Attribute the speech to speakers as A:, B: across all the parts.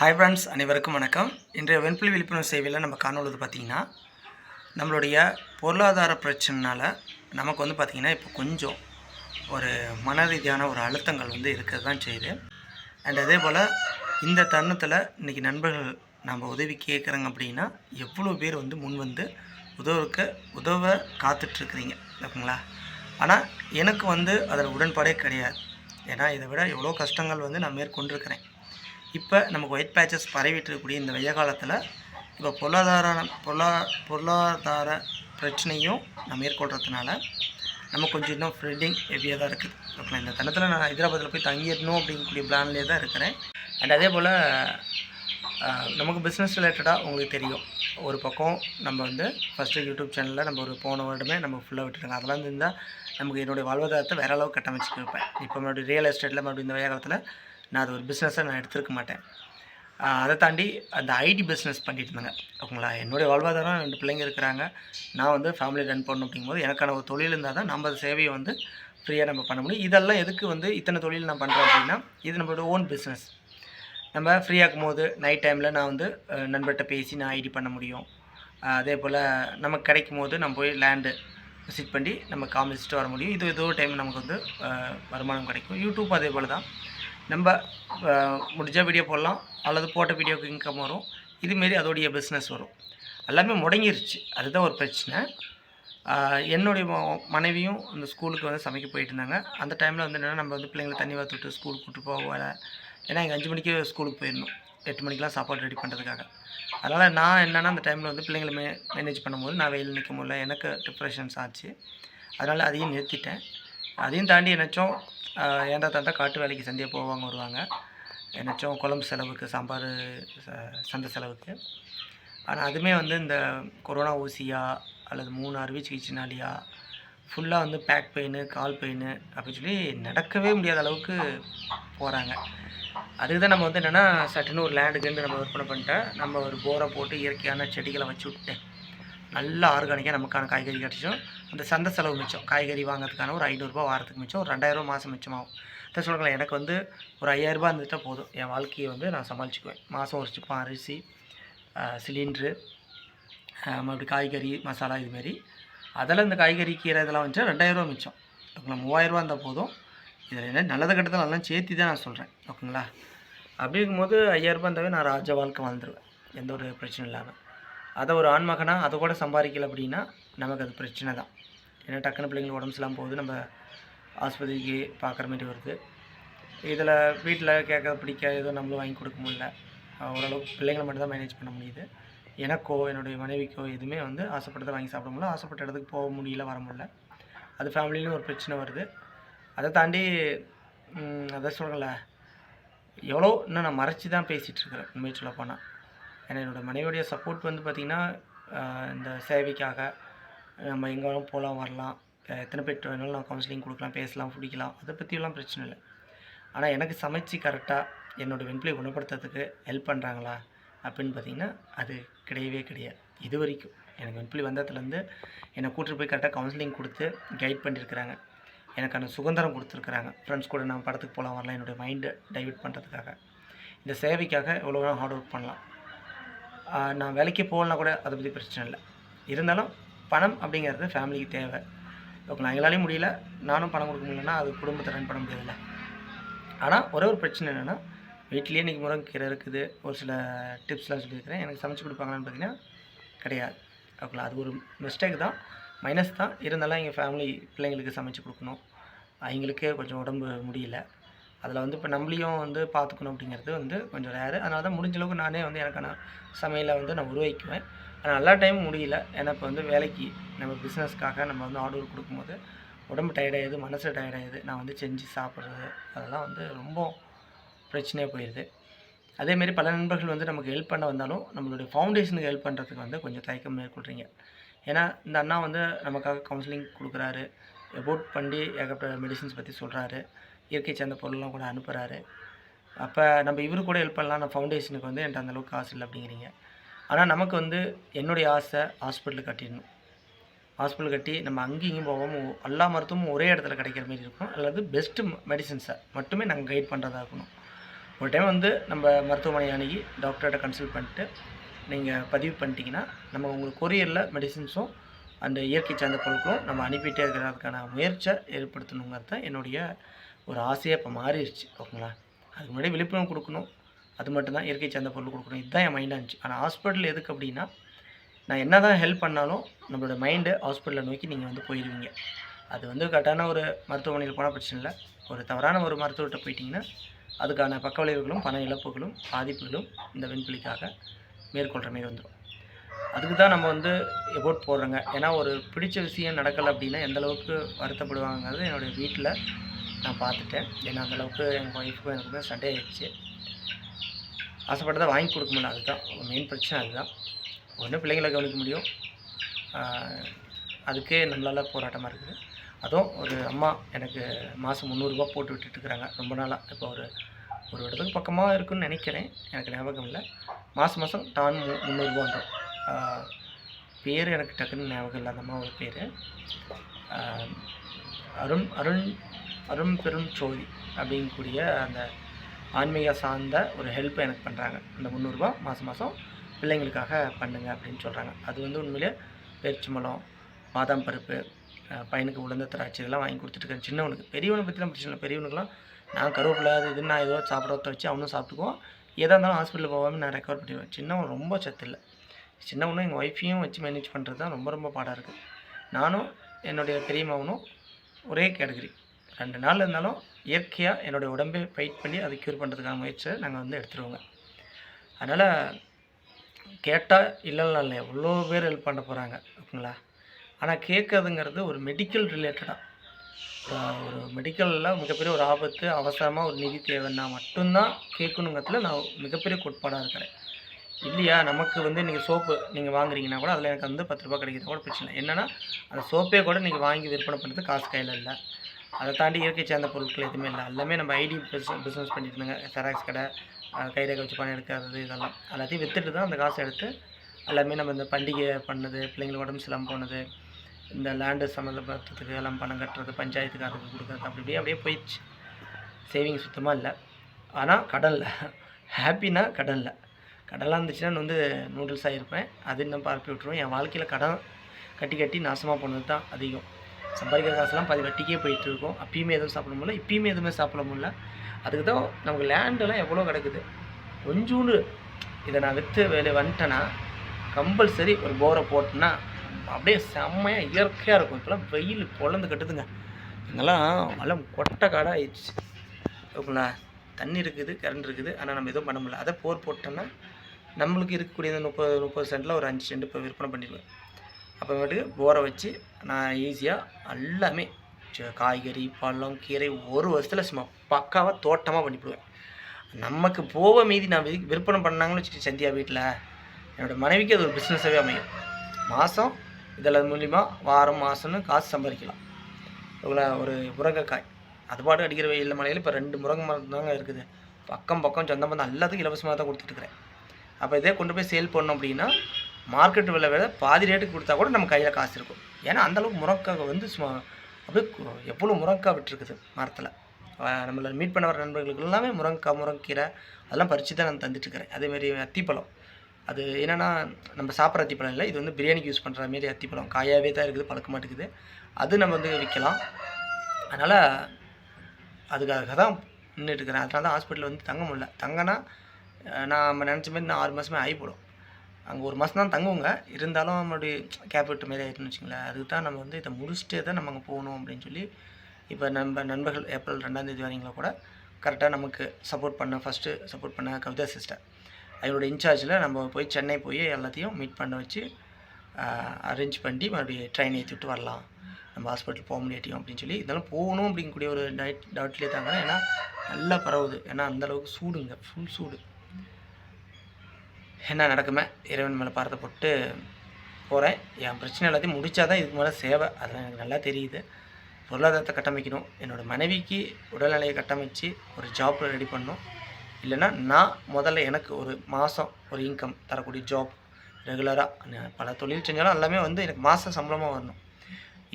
A: Hi friends அனைவருக்கும் வணக்கம். இன்றைய வெண்புலி விழிப்புணர்வு சேவையில் நம்ம காணொழுது பார்த்திங்கன்னா நம்மளுடைய பொருளாதார பிரச்சனைனால நமக்கு வந்து பார்த்திங்கன்னா இப்போ கொஞ்சம் ஒரு மன ரீதியான ஒரு அழுத்தங்கள் வந்து இருக்கிறது தான் செய்யுது. அண்ட் அதே போல் இந்த தருணத்தில் இன்றைக்கி நண்பர்கள் நம்ம உதவி கேட்குறாங்க அப்படின்னா எவ்வளோ பேர் வந்து முன் வந்து உதவுக்கு உதவ காத்துட்ருக்குறீங்க ஓகேங்களா ஆனால் எனக்கு வந்து அதில் உடன்பாடே கிடையாது. ஏன்னா இதை விட எவ்வளோ கஷ்டங்கள் வந்து நான் மேற்கொண்டிருக்கிறேன். இப்போ நமக்கு ஒயிட் பேச்சஸ் பரவிட்டு இருக்கக்கூடிய இந்த வெய்ய காலத்தில் இப்போ பொருளாதார பொருளா பொருளாதார பிரச்சனையும் நான் மேற்கொள்கிறதுனால நம்ம கொஞ்சம் இன்னும் ஃப்ரெண்டிங் ஹெவியாக தான் இருக்குது. ஓகேங்களா இந்த தனத்தில் நான் ஹைதராபாத்தில் போய் தங்கிடணும் அப்படிங்கக்கூடிய பிளான்லேயே தான் இருக்கிறேன். அண்ட் அதே போல் நமக்கு பிஸ்னஸ் ரிலேட்டடாக உங்களுக்கு தெரியும். ஒரு பக்கம் நம்ம வந்து ஃபஸ்ட்டு யூடியூப் சேனலில் நம்ம ஒரு போன வருடமே நம்ம ஃபுல்லாக விட்டுருங்க அதெல்லாம் இருந்தால் நமக்கு என்னுடைய வாழ்வாதாரத்தை வேற அளவுக்கு கட்டமைச்சிட்டு இருப்பேன் இப்போ மறுபடியும் ரியல் எஸ்டேட்டில் மறுபடியும் இந்த வெய்ய காலத்தில் நான் அது ஒரு பிஸ்னஸாக நான் எடுத்திருக்க மாட்டேன். அதை தாண்டி அந்த ஐடி பிஸ்னஸ் பண்ணிட்டு இருந்தாங்க. ஓகேங்களா? என்னுடைய வாழ்வாதாரம் ரெண்டு பிள்ளைங்க இருக்கிறாங்க. நான் வந்து ஃபேமிலி ரன் பண்ணணும் அப்படிங்கும்போது எனக்கான ஒரு தொழில் இருந்தால் தான் நம்ம அந்த சேவையை வந்து ஃப்ரீயாக நம்ம பண்ண முடியும். இதெல்லாம் எதுக்கு வந்து இத்தனை தொழில் நான் பண்ணுறேன் அப்படின்னா இது நம்மளோட ஓன் பிஸ்னஸ் நம்ம ஃப்ரீயாக இருக்கும்போது நைட் டைமில் நான் வந்து நண்பர்கிட்ட பேசி நான் ஐடி பண்ண முடியும். அதே போல் நமக்கு கிடைக்கும் போது நம்ம போய் லேண்டு விசிட் பண்ணி நம்ம காமிச்சிட்டு வர முடியும். இது ஏதோ ஒரு டைம் நமக்கு வந்து வருமானம் கிடைக்கும். யூடியூப் அதே போல் தான். நம்ம முடிஞ்சால் முடிஞ்ச வீடியோ போடலாம். அல்லது போட்ட வீடியோவுக்கு இன்கம் வரும். இதுமாரி அதோடைய பிஸ்னஸ் வரும். எல்லாமே முடங்கிருச்சு. அதுதான் ஒரு பிரச்சனை. என்னுடைய மனைவியும் அந்த ஸ்கூலுக்கு வந்து சமைக்க போயிட்டு இருந்தாங்க. அந்த டைமில் வந்து என்னென்னா நம்ம வந்து பிள்ளைங்களை தண்ணி வாத்துட்டு ஸ்கூலுக்கு கூட்டு போக ஏன்னா எங்கள் அஞ்சு மணிக்கு ஸ்கூலுக்கு போயிடணும். எட்டு மணிக்கெலாம் சாப்பாடு ரெடி பண்ணுறதுக்காக அதனால் நான் என்னென்னா அந்த டைமில் வந்து பிள்ளைங்களை மே மேனேஜ் பண்ணும்போது நான் வெயில் நிற்க முடியல. எனக்கு டிப்ரெஷன்ஸ் ஆச்சு. அதனால் அதையும் நிறுத்திட்டேன். அதையும் தாண்டி என்னாச்சும் ஏண்டா தாண்டா காட்டு வேலைக்கு சந்தையை போவாங்க வருவாங்க. என்னாச்சும் குழம்பு செலவுக்கு சாம்பார் ச- சந்தை செலவுக்கு. ஆனால் அதுவுமே வந்து இந்த கொரோனா ஊசியா அல்லது மூணு அறுவை சிகிச்சைனாலியா? ஃபுல்லாக வந்து பேக் பெயின் கால் பெயின் அப்படின்னு சொல்லி நடக்கவே முடியாத அளவுக்கு போகிறாங்க அதுக்கு தான் நம்ம வந்து என்னென்னா சட்டுன்னு ஒரு லேண்டுக்கு நம்ம விற்பனை பண்ணிட்டேன் நம்ம ஒரு போரை போட்டு இயற்கையான செடிகளை வச்சு விட்டு நல்லா ஆர்கானிக்காக நமக்கான காய்கறி கிடச்சிடும். அந்த சந்தை செலவு மிச்சம். காய்கறி வாங்குறதுக்கான ஒரு ஐநூறுரூபா வாரத்துக்கு மிச்சம். ஒரு ரெண்டாயிரரூபா மாதம் மிச்சமாகும். தான் சொல்லுங்களேன் எனக்கு வந்து ஒரு ஐயாயிரரூபா இருந்துட்டால் போதும். என் வாழ்க்கையை வந்து நான் சமாளிச்சுக்குவேன். மாதம் ஒரு சிப்பம் அரிசி சிலிண்ட்ரு மறுபடியும் காய்கறி மசாலா இதுமாரி அதில் இந்த காய்கறி கீரை இதெல்லாம் வந்துச்சா ரெண்டாயிரரூவா மிச்சம். ஓகேங்களா மூவாயிரரூவா இருந்தால் போதும். இதில் என்ன நல்லது கெட்டதை நல்லா சேர்த்து தான் நான் சொல்கிறேன் ஓகேங்களா? அப்படி இருக்கும்போது ஐயாயிரரூபா இருந்தாவே நான் ராஜ வாழ்க்கை வாழ்ந்துருவேன். எந்த ஒரு பிரச்சனையும் இல்லாமல் அதை ஒரு ஆண்மகனாக அதை கூட சம்பாதிக்கல அப்படின்னா நமக்கு அது பிரச்சனை தான். ஏன்னா டக்குன்னு பிள்ளைங்களுக்கு உடம்பு சரியில்லாம போகுது நம்ம ஆஸ்பத்திரிக்கு பார்க்குற மாதிரி வருது. இதில் வீட்டில் கேட்க பிடிக்க எதுவும் நம்மளும் வாங்கி கொடுக்க முடியல. ஓரளவுக்கு பிள்ளைங்களை மட்டும் தான் மேனேஜ் பண்ண முடியுது. எனக்கோ என்னுடைய மனைவிக்கோ எதுவுமே வந்து ஆசைப்பட்டதை வாங்கி சாப்பிட முடியல. ஆசைப்பட்ட இடத்துக்கு போக முடியல வர முடியல. அது ஃபேமிலியிலும் ஒரு பிரச்சனை வருது. அதை தாண்டி அதை அதான் சொல்கிறேன்ல எவ்வளோ இன்னும் நான் மறைச்சி தான் பேசிகிட்டு இருக்கிறேன் உண்மையை சொல்ல போனால் ஏன்னா என்னோடய மனைவியோடைய சப்போர்ட் வந்து பார்த்திங்கன்னா இந்த சேவைக்காக நம்ம எங்கே வேணாலும் போகலாம் வரலாம். எத்தனை பேர் வேணாலும் நான் கவுன்சிலிங் கொடுக்கலாம் பேசலாம் பிடிக்கலாம். அதை பற்றியெல்லாம் பிரச்சனை இல்லை. ஆனால் எனக்கு சமைச்சு கரெக்டாக என்னோடய வெண்பிளை குணப்படுத்துறதுக்கு ஹெல்ப் பண்ணுறாங்களா அப்படின்னு பார்த்தீங்கன்னா அது கிடையவே கிடையாது. இது வரைக்கும். எனக்கு வெண்பிளி வந்ததுலேருந்து என்னை கூட்டிட்டு போய் கரெக்டாக கவுன்சிலிங் கொடுத்து கைட் பண்ணியிருக்கிறாங்க எனக்கான சுதந்திரம் கொடுத்துருக்குறாங்க. ஃப்ரெண்ட்ஸ் கூட நான் படத்துக்கு போகலாம் வரலாம். என்னுடைய மைண்டை டைவெர்ட் பண்ணுறதுக்காக இந்த சேவைக்காக எவ்வளோ ஹார்ட் ஒர்க் பண்ணலாம். நான் வேலைக்கு போகலனா கூட அதை பற்றி பிரச்சனை இல்லை. இருந்தாலும் பணம் அப்படிங்கிறது ஃபேமிலிக்கு தேவை. ஓகே எங்களாலையும் முடியல. நானும் பணம் கொடுக்க முடியலன்னா அது குடும்பத்தை ரன் பண்ண முடியாதுல்ல. ஆனால் ஒரே ஒரு பிரச்சனை என்னென்னா வீட்லேயே இன்றைக்கி முருங்கைக்கீரை இருக்குது. ஒரு சில டிப்ஸ்லாம் சொல்லியிருக்கிறேன். எனக்கு சமைச்சு கொடுப்பாங்களான்னு பார்த்தீங்கன்னா கிடையாது. ஓகேங்களா? அது ஒரு மிஸ்டேக் தான். மைனஸ் தான். இருந்தாலும் எங்கள் ஃபேமிலி பிள்ளைங்களுக்கு சமைச்சு கொடுக்கணும். அவங்களுக்கே கொஞ்சம் உடம்பு முடியல. அதில் வந்து இப்போ நம்மளையும் வந்து பார்த்துக்கணும் அப்படிங்கிறது வந்து கொஞ்சம் ரேரு அதனால தான் முடிஞ்ச அளவுக்கு நானே வந்து எனக்கான சமையலை வந்து நான் உருவாக்குவேன் ஆனால் எல்லா டைமும் முடியல. ஏன்னா இப்போ வந்து வேலைக்கு நம்ம பிஸ்னஸ்க்காக நம்ம வந்து ஆர்டர் கொடுக்கும்போது உடம்பு டயர்டாயிடுது மனசு டயர்டாயிடுது நான் வந்து செஞ்சு சாப்பிட்றது அதெல்லாம் வந்து ரொம்ப பிரச்சனையாக போயிடுது. அதேமாரி பல நண்பர்கள் வந்து நமக்கு ஹெல்ப் பண்ண வந்தாலும் நம்மளுடைய ஃபவுண்டேஷனுக்கு ஹெல்ப் பண்ணுறதுக்கு வந்து கொஞ்சம் தயக்கம் மேற்கொள்கிறீங்க ஏன்னா இந்த அண்ணா வந்து நமக்காக கவுன்சிலிங் கொடுக்குறாரு. எபோட் பண்ணி ஏகப்பட்ட மெடிசின்ஸ் பற்றி சொல்கிறாரு இயற்கை சார்ந்த பொருள்லாம் கூட அனுப்புகிறாரு அப்போ நம்ம இவரு கூட ஹெல்ப் பண்ணலாம். நான் ஃபவுண்டேஷனுக்கு வந்து என்கிட்ட அந்தளவுக்கு காசு இல்லை அப்படிங்கிறீங்க. ஆனால் நமக்கு வந்து என்னுடைய ஆசை ஹாஸ்பிட்டல் கட்டிடணும். ஹாஸ்பிட்டல் கட்டி நம்ம அங்கேயும் இங்கேயும் போகாமல் எல்லா மருத்துவமும் ஒரே இடத்துல கிடைக்கிற மாதிரி இருக்கும். அல்லது பெஸ்ட்டு மெடிசின்ஸை மட்டுமே நாங்கள் கைட் பண்ணுறதா இருக்கணும். ஒரு டைம் வந்து நம்ம மருத்துவமனை அணுகி டாக்டர்கிட்ட கன்சல்ட் பண்ணிட்டு நீங்கள் பதிவு பண்ணிட்டீங்கன்னா நம்ம உங்களுக்கு கொரியரில் மெடிசின்ஸும் அந்த இயற்கை சார்ந்த பொருட்களும் நம்ம அனுப்பிட்டே இருக்கிறதுக்கான முயற்சியை ஏற்படுத்தணுங்கிறது தான் என்னுடைய ஒரு ஆசையாக இப்போ மாறிடுச்சு ஓகேங்களா? அதுக்கு முன்னாடி விழிப்புணர்வு கொடுக்கணும். அது மட்டும்தான் இயற்கை சார்ந்த பொருள் கொடுக்கணும். இதுதான் என் மைண்டாக இருந்துச்சு. ஆனால் ஹாஸ்பிட்டல் எதுக்கு அப்படின்னா நான் என்ன தான் ஹெல்ப் பண்ணாலும் நம்மளோட மைண்டு ஹாஸ்பிட்டலை நோக்கி நீங்கள் வந்து போயிடுவீங்க அது வந்து கரெக்டான ஒரு மருத்துவமனையில் போனால் பிரச்சனை இல்லை. ஒரு தவறான ஒரு மருத்துவர்கிட்ட போயிட்டிங்கன்னா அதுக்கான பக்க விளைவுகளும் பண இழப்புகளும் பாதிப்புகளும் இந்த விண்வெளிக்காக மேற்கொள்கிற மாரி வந்துடும் அதுக்கு தான் நம்ம வந்து எபோட் போடுறோங்க. ஏன்னா ஒரு பிடிச்ச விஷயம் நடக்கலை அப்படின்னா எந்த அளவுக்கு வருத்தப்படுவாங்கிறது என்னுடைய வீட்டில் நான் பார்த்துட்டேன். ஏன்னா அந்த அளவுக்கு எங்கள் ஒய்ஃபுக்கும் எனக்குமே சண்டே ஆயிடுச்சு. ஆசைப்பட்டதை வாங்கி கொடுக்க முடியல அதுதான் மெயின் பிரச்சனை அதுதான். ஒன்றும் பிள்ளைங்களை கவனிக்க முடியும். அதுக்கே நம்மளால் போராட்டமாக இருக்குது. அதுவும் ஒரு அம்மா எனக்கு மாதம் முந்நூறுரூபா போட்டு விட்டுட்டுருக்குறாங்க ரொம்ப நாளாக இப்போ ஒரு ஒரு இடத்துக்கு பக்கமாக இருக்குன்னு நினைக்கிறேன். எனக்கு ஞாபகம் இல்லை. மாதம் மாதம் டான் மு முந்நூறுரூபா வந்துடும் பேர் எனக்கு டக்குன்னு ஞாபகம் இல்லை. அந்த அம்மாவோட பேர். அருண் அருண் அருண் பெரும் சோதி அப்படிங்கக்கூடிய அந்த ஆன்மீக சார்ந்த ஒரு ஹெல்ப் எனக்கு பண்ணுறாங்க அந்த முந்நூறுரூவா மாதம் மாதம் பிள்ளைங்களுக்காக பண்ணுங்க அப்படின்னு சொல்கிறாங்க அது வந்து உண்மையிலே பேரிச்சம்பழம் பாதாம் பருப்பு பையனுக்கு உளுந்த திராட்சை இதெல்லாம் வாங்கி கொடுத்துட்ருக்கேன் சின்னவனுக்கு பெரியவனை பற்றிலாம் பிரச்சனை இல்லை. பெரியவனுக்குலாம் நான் கருவேப்பிலை அது இதுன்னு நான் ஏதோ சாப்பிட வச்சு அவனும் சாப்பிட்டுக்குவோம் எதாக இருந்தாலும் ஹாஸ்பிட்டலில் போகாமல் நான் ரெக்கவர் பண்ணிடுவேன். சின்னவன் ரொம்ப சத்து இல்லை. சின்னவனும் எங்கள் ஒய்ஃபையும் வச்சு மேனேஜ் பண்ணுறது தான் ரொம்ப ரொம்ப பாடாக இருக்குது நானும் என்னுடைய பெரியமாவனும் ஒரே கேட்டகரி ரெண்டு நாள் இருந்தாலும் இயற்கையாக என்னுடைய உடம்பை ஃபைட் பண்ணி அதை க்யூர் பண்ணுறதுக்கான முயற்சியை நாங்கள் வந்து எடுத்துருவோங்க. அதனால் கேட்டால் இல்லைன்னா இல்லை எவ்வளோ பேர் ஹெல்ப் பண்ண போகிறாங்க ஓகேங்களா? ஆனால் கேட்கறதுங்கிறது ஒரு மெடிக்கல் ரிலேட்டடாக ஒரு மெடிக்கலில் மிகப்பெரிய ஒரு ஆபத்து அவசரமாக ஒரு நிதி தேவைன்னா மட்டும்தான் கேட்கணுங்கிறதுல நான் மிகப்பெரிய கோட்பாடாக இருக்கிறேன். இல்லையா நமக்கு வந்து நீங்கள் சோப்பு நீங்கள் வாங்குறீங்கன்னா கூட அதில் எனக்கு வந்து பத்து ரூபா கிடைக்கிறது கூட பிரச்சனை என்னென்னா அந்த சோப்பே கூட நீங்கள் வாங்கி விற்பனை பண்ணுறது காசு கையில் இல்லை. அதை தாண்டி இயற்கை சார்ந்த பொருட்கள் எதுவுமே இல்லை. எல்லாமே நம்ம ஐடி பிஸ்னஸ் பிஸ்னஸ் பண்ணிட்டு இருந்தாங்க. செராக்ஸ் கடை கைரேகை வச்சு பணம் எடுக்கிறது இதெல்லாம். எல்லாத்தையும் விற்றுட்டு தான் அந்த காசை எடுத்து எல்லாமே நம்ம இந்த பண்டிகை பண்ணது பிள்ளைங்களுக்கு உடம்பு சிலம் போனது இந்த லேண்டு சம்மந்தப்பட்டதுக்கு எல்லாம் பணம் கட்டுறது பஞ்சாயத்துக்காரருக்கு கொடுக்குறது அப்படி அப்படியே அப்படியே போயிடுச்சு. சேவிங் சுத்தமாக இல்லை. ஆனால் கடனில் ஹாப்பினா கடனில் கடலாக இருந்துச்சுன்னா நான் வந்து நூடுல்ஸ் ஆகிருப்பேன் அது இன்னும் பரப்பி விட்ருவோம் என் வாழ்க்கையில் கடன் கட்டி கட்டி நாசமாக போனது தான் அதிகம். சம்பாதிக்கிற காசுலாம் பாதி வட்டிக்கே போயிட்டு இருக்கும் அப்பயுமே எதுவும் சாப்பிட முடியல. இப்பயுமே எதுவுமே சாப்பிட முடியல. அதுக்கு தான் நமக்கு லேண்டெல்லாம் எவ்வளோ கிடக்குது? கொஞ்சோண்டு இதை நான் விற்று வேலை வந்துட்டேன்னா கம்பல்சரி ஒரு போரை போட்டேன்னா அப்படியே செம்மையாக இயற்கையாக இருக்கும். இப்போலாம் வெயில் பொழந்து கட்டுதுங்க. இங்கெல்லாம் வளம் கொட்டை காடாக ஆயிடுச்சு ஓகேங்களா? தண்ணி இருக்குது கரண்ட் இருக்குது. ஆனால் நம்ம எதுவும் பண்ண முடியல. அதை போர் போட்டோன்னா நம்மளுக்கு இருக்கக்கூடிய முப்பது முப்பது சென்ட்டில் ஒரு அஞ்சு சென்ட் இப்போ விற்பனை பண்ணிடுவேன். அப்புறமேட்டுக்கு போரை வச்சு நான் ஈஸியாக எல்லாமே காய்கறி பழம் கீரை ஒரு வருஷத்தில் சும்மா பக்காவாக தோட்டமாக பண்ணிவிடுவேன் நமக்கு போக மீதி நான் விற்பனை பண்ணாங்கன்னு வச்சுட்டு சந்தியா வீட்டில் என்னோடய மனைவிக்கு அது ஒரு பிஸ்னஸாகவே அமையும். மாதம் இதில் மூலிமா வாரம் மாதம்னு காசு சம்பாதிக்கலாம். இவ்வளோ ஒரு முருங்கைக்காய். அது பாட்டு அடிக்கிற வெயில் மலையில் இப்போ ரெண்டு முருங்கை மரம் தாங்க இருக்குது. பக்கம் பக்கம் சொந்த பந்தம் எல்லாத்துக்கும் இலவசமாக தான் கொடுத்துட்ருக்குறேன் அப்போ இதே கொண்டு போய் சேல் பண்ணோம் அப்படின்னா மார்க்கெட் விலை விட பாதி ரேட்டுக்கு கொடுத்தா கூட நம்ம கையில் காசு இருக்கும். ஏன்னா அந்தளவுக்கு முருங்கைக்காய் வந்து சும்மா அப்படியே எவ்வளோ முருங்கைக்காய் விட்டுருக்குது மரத்தில். நம்மளை மீட் பண்ண வர நண்பர்களுக்கு எல்லாமே முருங்கைக்காய் முரங்கீரை அதெல்லாம் பறித்து தான் நான் தந்துட்டுருக்கிறேன் அதேமாரி அத்திப்பழம். அது என்னென்னா நம்ம சாப்பிட்ற அத்திப்பழம் இல்லை இது வந்து பிரியாணிக்கு யூஸ் பண்ணுற மாரி அத்திப்பழம். காயாகவே தான் இருக்குது பழக்க மாட்டேங்குது. அது நம்ம வந்து விற்கலாம் அதனால் அதுக்காக தான் நின்றுட்டு இருக்கிறேன். அதனால தான் ஹாஸ்பிட்டலில் வந்து தங்க முடியல. தங்கனா நான் நம்ம நினச்ச மாதிரி நான் ஆறு மாதமே ஆகி போடும். அங்கே ஒரு மாதம் தான் தங்குவோங்க. இருந்தாலும் நம்மளுடைய கேப் விட்ட மாரி ஆகிட்டுன்னு வச்சுங்களேன். அதுக்கு தான் நம்ம வந்து இதை முடிச்சுட்டே தான் நம்ம அங்கே போகணும் அப்படின்னு சொல்லி இப்போ நம்ம நண்பர்கள் ஏப்ரல் ரெண்டாந்தேதி வரீங்களா கூட கரெக்டாக நமக்கு சப்போர்ட் பண்ண ஃபஸ்ட்டு சப்போர்ட் பண்ண கவிதா சிஸ்டர் அவங்களோட இன்சார்ஜில் நம்ம போய் சென்னை போய் எல்லாத்தையும் மீட் பண்ண வச்சு அரேஞ்ச் பண்ணி மறுபடியும் ட்ரெயின் ஏற்றி விட்டு வரலாம். நம்ம ஹாஸ்பிட்டல் போக முடியாட்டியும் அப்படின்னு சொல்லி இதெல்லாம் போகணும் அப்படிங்கக்கூடிய ஒரு டைட் டவுட்லேயே தாங்க. ஏன்னா நல்லா பரவுது. ஏன்னா அந்தளவுக்கு சூடுங்க. ஃபுல் சூடு. என்ன நடக்குமே? இறைவன் மேலே பார்த்து போட்டு போகிறேன் என் பிரச்சனை எல்லாத்தையும் முடித்தா தான் இதுக்கு மேலே சேவை. அதெல்லாம் எனக்கு நல்லா தெரியுது. பொருளாதாரத்தை கட்டமைக்கணும். என்னோடய மனைவிக்கு உடல்நிலையை கட்டமைச்சு ஒரு ஜாப் ரெடி பண்ணும் இல்லைன்னா நான் முதல்ல எனக்கு ஒரு மாதம் ஒரு இன்கம் தரக்கூடிய ஜாப் ரெகுலராக பல தொழில் செஞ்சாலும் எல்லாமே வந்து எனக்கு மாதம் சம்பளமாக வரணும்.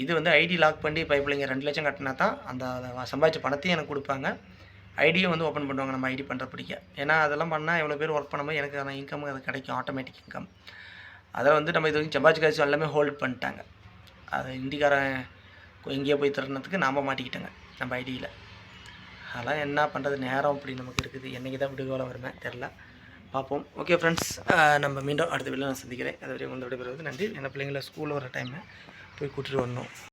A: இது வந்து ஐடி லாக் பண்ணி பைப்பிள்ளைங்க ரெண்டு லட்சம் கட்டினா தான் அந்த அதை சம்பாதிச்ச பணத்தையும் எனக்கு கொடுப்பாங்க. ஐடியும் வந்து ஓப்பன் பண்ணுவாங்க நம்ம ஐடி பண்ணுற பிடிக்க. ஏன்னா அதெல்லாம் பண்ணால் எவ்வளோ பேர் ஒர்க் பண்ணும்போது எனக்கு அந்த இன்கம் அது கிடைக்கும் ஆட்டோமேட்டிக் இன்கம் அதை வந்து நம்ம இது வரைக்கும் சம்பாதிச்சு காசு எல்லாமே ஹோல்ட் பண்ணிட்டாங்க. அது இந்திக்காரன் எங்கேயோ போய் தருணத்துக்கு நாம் மாட்டிக்கிட்டேங்க நம்ம ஐடியில். அதெல்லாம் என்ன பண்ணுறது நேரம் அப்படி நமக்கு இருக்குது. என்றைக்கு தான் விடுகோலம் வருமே தெரில பார்ப்போம். ஓகே ஃப்ரெண்ட்ஸ் நம்ம மீண்டும் அடுத்த வீட்டில் நான் சந்திக்கிறேன். அது வரைக்கும் வந்து நன்றி. என்ன பிள்ளைங்கள ஸ்கூல் வர டைமு போய் கூட்டிகிட்டு வரணும்.